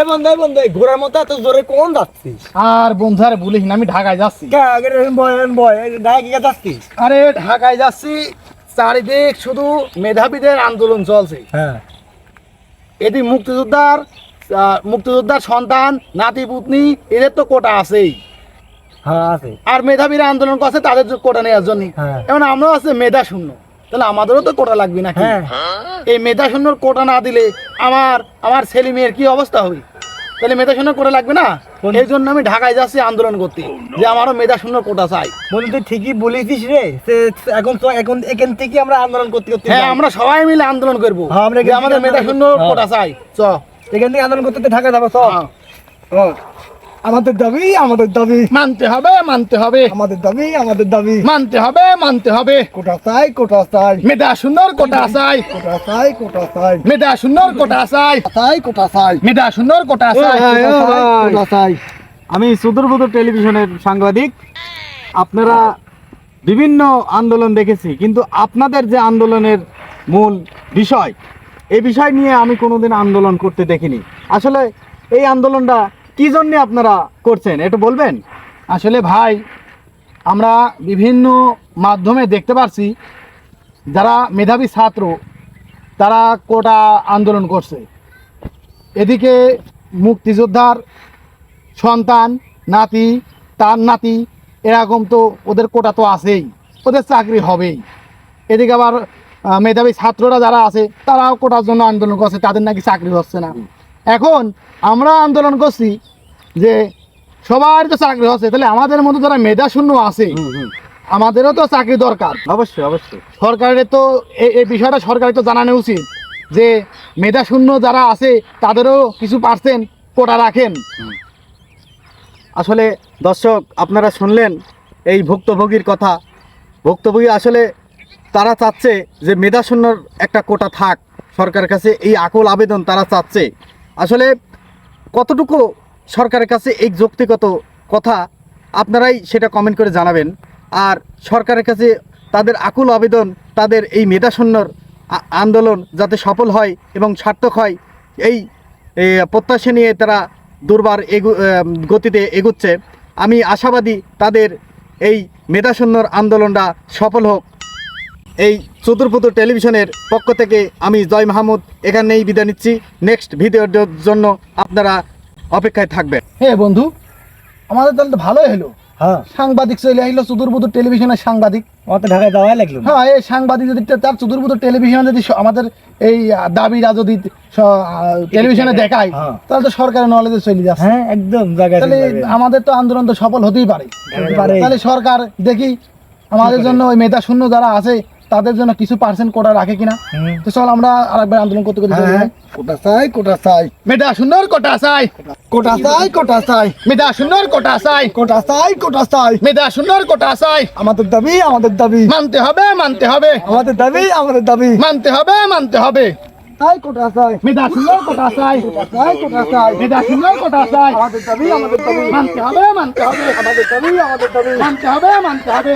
এ বন্ধু এ বন্ধু এই ঘোড়ার মতো এত জোরে কোন যাচ্ছিস? আর বন্ধু আরে বলিস না আমি ঢাকায় যাচ্ছি। যাচ্ছিস? আরে ঢাকায় যাচ্ছি চারিদিক শুধু মেধাবীদের আন্দোলন চলছে। হ্যাঁ। এদি মুক্তিযোদ্ধার মুক্তিযোদ্ধার সন্তান নাতি পুতনি এদের তো কোটা আছেই। হ্যাঁ আছে। আর মেধাবীরা আন্দোলন করছে তাদের কোটা নেওয়ার জন্য হ্যাঁ। এখন আমরাও আছে মেধা শূন্য তাহলে আমাদেরও তো কোটা লাগবে নাকি? হ্যাঁ। এই মেধা শূন্যর কোটা না দিলে আমার আমার ছেলে মেয়ের কি অবস্থা হবে? তাহলে মেধা শূন্য কোটা লাগবে না? এই জন্য আমি ঢাকায় যাচ্ছি আন্দোলন করতে যে আমারও মেধা শূন্য কোটা চাই। বন্ধু তুই ঠিকই বলেছিস রে। এখন তো এখন এখান থেকে আমরা আন্দোলন করতে করতে হ্যাঁ আমরা সবাই মিলে আন্দোলন করব। হ্যাঁ, আমাদের মেধা শূন্য কোটা চাই। চ। এখান থেকে আন্দোলন করতে করতে ঢাকা যাব সব হ্যাঁ। আমাদের দাবি আমাদের দাবি। মানতে হবে মানতে হবে। আমাদের দাবি আমাদের দাবি। মানতে হবে মানতে হবে। কোটা চাই কোটা চাই। মেধা সুন্দর কোটা চাই। কোটা চাই কোটা চাই। মেধা সুন্দর কোটা চাই। চাই কোটা চাই। মেধা সুন্দর কোটা চাই। কোটা চাই আমি সুদূরবুদূর টেলিভিশনের সাংবাদিক। আপনারা বিভিন্ন আন্দোলন দেখেছি কিন্তু আপনাদের যে আন্দোলনের মূল বিষয় এই বিষয় নিয়ে আমি কোনোদিন আন্দোলন করতে দেখিনি। আসলে এই আন্দোলনটা কি জন্য আপনারা করছেন? একটু বলবেন? আসলে ভাই, আমরা বিভিন্ন মাধ্যমে দেখতে পারছি, যারা মেধাবী ছাত্র, তারা কোটা আন্দোলন করছে। এদিকে মুক্তিযোদ্ধার সন্তান, নাতি, তার নাতি, এরকম তো ওদের কোটা তো আছেই, ওদের চাকরি হবেই। এদিকে আবার মেধাবী ছাত্ররা যারা আছে, তারাও কোটার জন্য আন্দোলন করছে, তাদের নাকি চাকরি হচ্ছে না। এখন আমরা আন্দোলন করছি যে সবার তো চাকরি আছে তাহলে আমাদের মতো যারা মেধা শূন্য আছে আমাদেরও তো চাকরি দরকার। অবশ্যই অবশ্যই। সরকারের তো এই বিষয়টা সরকারের তো জানানো উচিত যে মেধা শূন্য যারা আছে তাদেরও কিছু পার্সেন্ট কোটা রাখেন। আসলে দর্শক আপনারা শুনলেন এই ভুক্তভোগীর কথা। ভুক্তভোগী আসলে তারা চাচ্ছে যে মেধাশূন্যর একটা কোটা থাক। সরকারের কাছে এই আকুল আবেদন তারা চাচ্ছে। আসলে কতটুকু সরকারের কাছে এই যৌক্তিগত কথা, আপনারাই সেটা কমেন্ট করে জানাবেন। আর সরকারের কাছে তাদের আকুল আবেদন, তাদের এই মেধাশূন্যর আন্দোলন যাতে সফল হয় এবং সার্থক হয়, এই প্রত্যাশা নিয়ে তারা দুর্বার এগু গতিতে এগুচ্ছে। আমি আশাবাদী তাদের এই মেধাশূন্যর আন্দোলনটা সফল হোক। এই চতুর্পুতুর টেলিভিশনের পক্ষ থেকে আমি জয় মাহমুদ এখানেই বিদায় নিচ্ছি। নেক্সট ভিডিওর জন্য আপনারা অপেক্ষায় থাকবেন। হে বন্ধু আমাদের তাহলে তো ভালোই হলো। হ্যাঁ। সাংবাদিক চলে আসলো চতুর্বুদুর টেলিভিশনের সাংবাদিক। আমার তো ঢাকায় যাওয়াই লাগল। হ্যাঁ এই সাংবাদিক যদি তার চতুর্বুদুর টেলিভিশনে যদি আমাদের এই দাবিরা যদি টেলিভিশনে দেখায় হ্যাঁ। তাহলে তো সরকারের নলেজে চলে যাচ্ছে। হ্যাঁ একদম জায়গায় তাহলে আমাদের তো আন্দোলন তো সফল হতেই পারে। তাহলে সরকার দেখি আমাদের জন্য ওই মেধা শূন্য যারা আছে তাদের জন্য কিছু পার্সেন্ট কোটা রাখে কিনা তো চল আমরা আরেকবার আন্দোলন করতে করতে কোটা চাই কোটা চাই মেধা শূন্যর কোটা চাই কোটা চাই কোটা চাই মেধা শূন্যর কোটা চাই কোটা চাই কোটা চাই মেধা শূন্যর কোটা চাই আমাদের দাবি আমাদের দাবি মানতে হবে মানতে হবে আমাদের দাবি আমাদের দাবি মানতে হবে মানতে হবে চাই কোটা চাই মেধা শূন্যর কোটা চাই চাই কোটা চাই মেধা শূন্যর কোটা চাই আমাদের দাবি আমাদের দাবি মানতে হবে মানতে হবে আমাদের দাবি আমাদের দাবি মানতে হবে মানতে হবে